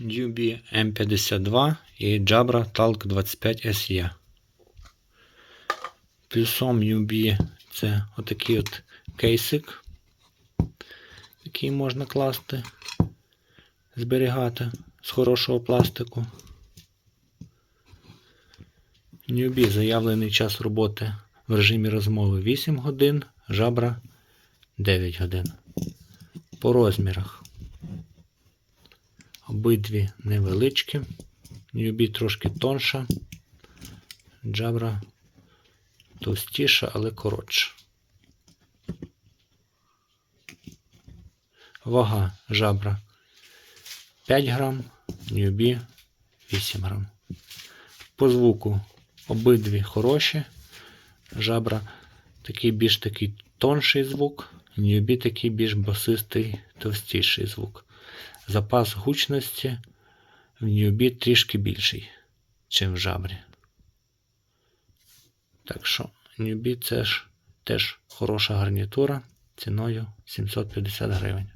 Newbie M52 і Jabra Talk 25 SE. Плюсом Newbie це отакий от кейсик, який можна класти, зберігати з хорошого пластику. Newbie заявлений час роботи в режимі розмови 8 годин, Jabra 9 годин. По розмірах. Обидві невеличкі. Ньюбі трошки тонша. Джабра товстіша, але коротша. Вага жабра 5 грам, ньюбі 8 грам. По звуку обидві хороші. Жабра такий більш такий тонший звук, ньюбі такий більш басистий, товстіший звук. Запас гучності в Ньюбі трішки більший, ніж в жабрі. Так що Ньюбі це ж теж хороша гарнітура ціною 750 гривень.